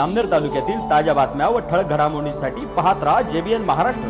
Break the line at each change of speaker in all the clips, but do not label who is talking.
अमनेर तालुक्यातील ताज्या बातम्या व ठळक घडामोडींसाठी पाहत राहा जेबीएन महाराष्ट्र.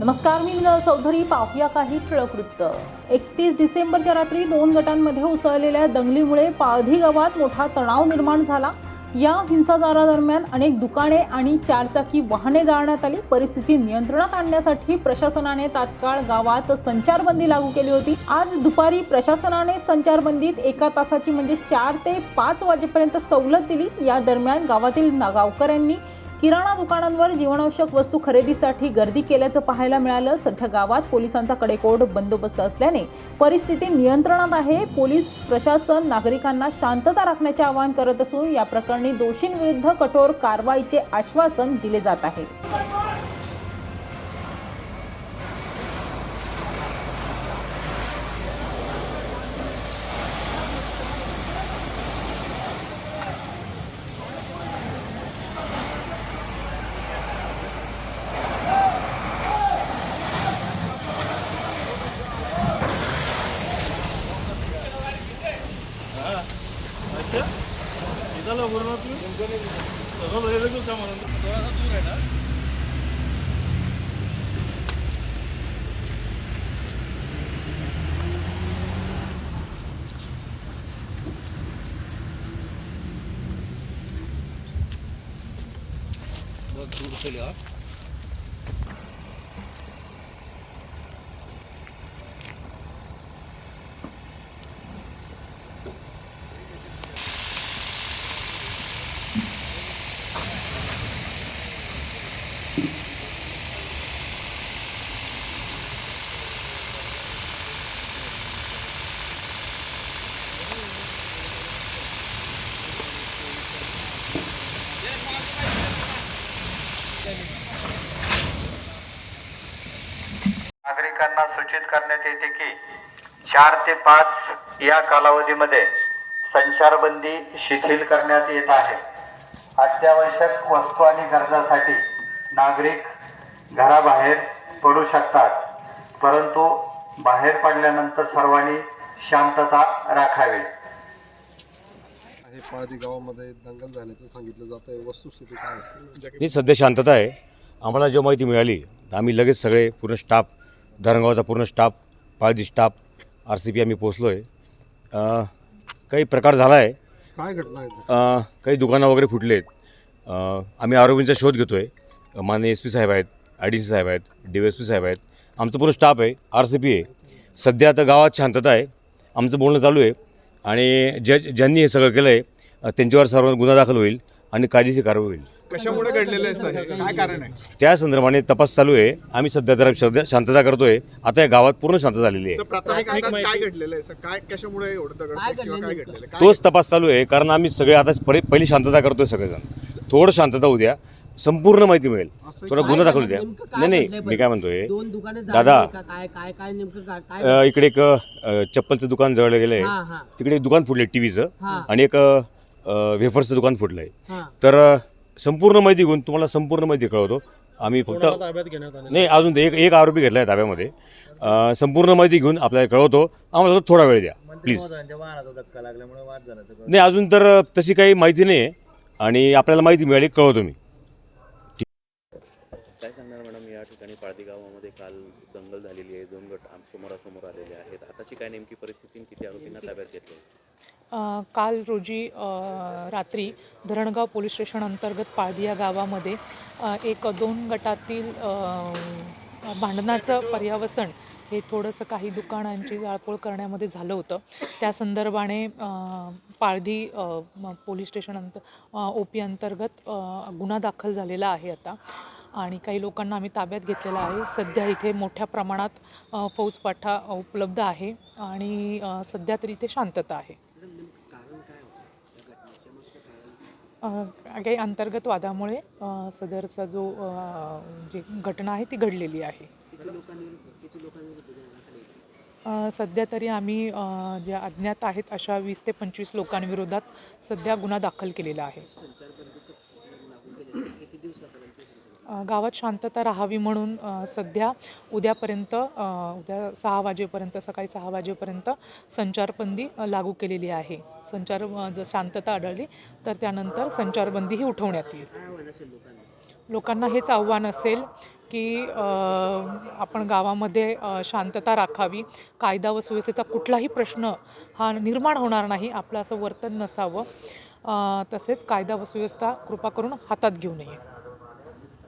नमस्कार मी मिनल चौधरी. पाहूया काही ठळक वृत्त. एकतीस डिसेंबरच्या रात्री दोन गटांमध्ये उसळलेल्या दंगलीमुळे पाळधी गावात मोठा तणाव निर्माण झाला. या हिंसाचारादरम्यान अनेक दुकाने आणि चारचाकी वाहने जाळण्यात आली. परिस्थिती नियंत्रणात आणण्यासाठी प्रशासनाने तात्काळ गावात संचारबंदी लागू केली होती. आज दुपारी प्रशासनाने संचारबंदीत एका तासाची म्हणजे चार ते पाच वाजेपर्यंत सवलत दिली. या दरम्यान गावातील ना- गावकऱ्यांनी किराणा दुकानांवर जीवनावश्यक वस्तू खरेदीसाठी गर्दी केल्याचं पाहायला मिळालं. सध्या गावात पोलिसांचा कडेकोट बंदोबस्त असल्याने परिस्थिती नियंत्रणात आहे. पोलीस प्रशासन नागरिकांना शांतता राखण्याचे आवाहन करत असून या प्रकरणी दोषींविरुद्ध कठोर कारवाईचे आश्वासन दिले जात आहे.
त्याला वरणात सगळं वेगळंच सामान दूर आहे ना Bak dur söyle ha.
नागरिकांना सूचित करण्यात येते की चार ते पाच या कालावधीमध्ये संचारबंदी शिथिल करण्यात येत आहे. अत्यावश्यक वस्तू आणि गरजासाठी नागरिक घराबाहेर पडू शकतात परंतु बाहेर पडल्यानंतर सर्वांनी शांतता राखावी.
गावामध्ये दंगल झाल्याचं सांगितलं जात आहे. वस्तुस्थिती काय आहे?
ही सध्या शांतता आहे. आम्हाला जेव्हा माहिती मिळाली तर आम्ही लगेच सगळे पूर्ण स्टाफ धरणगावचा पूर्ण staff Paldi staff R C P आम्ही पोचलो आहे काही प्रकार झाला आहे
काय घटना आहे?
काही दुकानं वगैरे फुटले आहेत आम्ही आरोपींचा शोध घेतो आहे माननीय एस पी साहेब आहेत आय डी सी साहेब आहेत डी एस पी साहेब आहेत. आमचं पूर्ण स्टाफ आहे आर सी पी आहे. सध्या आता गावात शांतता आहे. आमचं बोलणं चालू आहे. आणि ज्या ज्यांनी हे सगळं केलं आहे त्यांच्यावर सर्व गुन्हा दाखल होईल आणि कायदेशीर कारवाई होईल.
कशामुळे घडलेलं आहे सर? हे? काय कारण आहे
त्या संदर्भाने तपास चालू आहे. आम्ही सध्या जरा शांतता करतोय. आता या गावात पूर्ण शांतता झालेली आहे.
सर प्राथमिक अंदाज काय घडलेलं आहे सर? काय कशामुळे एवढं दगड किंवा काय घडलेलं? आहे? काय
तोच तपास चालू आहे कारण आम्ही सगळे आता परि- पहिली शांतता करतोय सगळेजण. थोडं शांतता होऊ द्या. संपूर्ण माहिती मिळेल. थोडा गुन्हा दाखल द्या. नाही नाही मी काय म्हणतोय
दोन दुकाने
दादा
काय काय काय नेमकं काय काय
अ, इकडे एक अ, चप्पलचं दुकान जळलं गेलं
हा,
आहे
हा.
तिकडे एक दुकान फुटलं टीव्हीचं. आणि एक अ, वेफर्सचं दुकान फुटलं आहे
हा.
तर अ, संपूर्ण माहिती घेऊन तुम्हाला संपूर्ण माहिती कळवतो. आम्ही फक्त नाही अजून एक एक आरोपी घेतला आहे ताब्यामध्ये. अ, संपूर्ण माहिती घेऊन आपल्याला कळवतो. आम्हाला थोडा वेळ द्या प्लीज नाही अजून तर तशी काही माहिती नाही आहे आणि आपल्याला माहिती मिळाली कळवतो मी.
काय सांगणार मॅडम या ठिकाणी पाळदी गावामध्ये काल दंगल झालेली आहे. दोन गट आम- समोरासमोर आलेले आहेत. आताची काय नेमकी परिस्थिती आणि किती आरोपींना ताब्यात घेतले
काल रोजी रात्री धरणगाव पोलीस स्टेशन अंतर्गत पाळदी या गावामध्ये एक दोन गटातील भांडणाचं पर्यावसन हे थोडंसं काही दुकानांची जाळपोळ करण्यामध्ये झालं होतं. त्या संदर्भाने पाळधी पोलीस स्टेशन अंत ओ पी अंतर्गत गुन्हा दाखल झालेला आहे आता. आणि काही लोकांना आम्ही ताब्यात घेतलेला आहे. सध्या इथे मोठ्या प्रमाणात फौजपाठा उपलब्ध आहे आणि सध्या तरी इथे शांतता आहे अ, काही अंतर्गत वादामुळे सदरचा जो जी घटना आहे ती घडलेली आहे. सध्या तरी आम्ही ज्या अज्ञात आहेत अशा वीस ते पंचवीस लोकांविरोधात सध्या गुन्हा दाखल केलेला आहे. गावात शांतता राहावी म्हणून सध्या उद्यापर्यंत उद्या सहा वाजेपर्यंत सकाळी सहा वाजेपर्यंत संचारबंदी लागू केलेली आहे. संचार जर शांतता आढळली तर त्यानंतर संचारबंदीही उठवण्यात येईल. लोकांना हेच आव्हान असेल की आपण गावामध्ये शांतता राखावी. कायदा व सुव्यवस्थेचा कुठलाही प्रश्न हा निर्माण होणार नाही आपलं असं वर्तन नसावं. तसेच कायदा व सुव्यवस्था कृपा करून हातात घेऊ नये.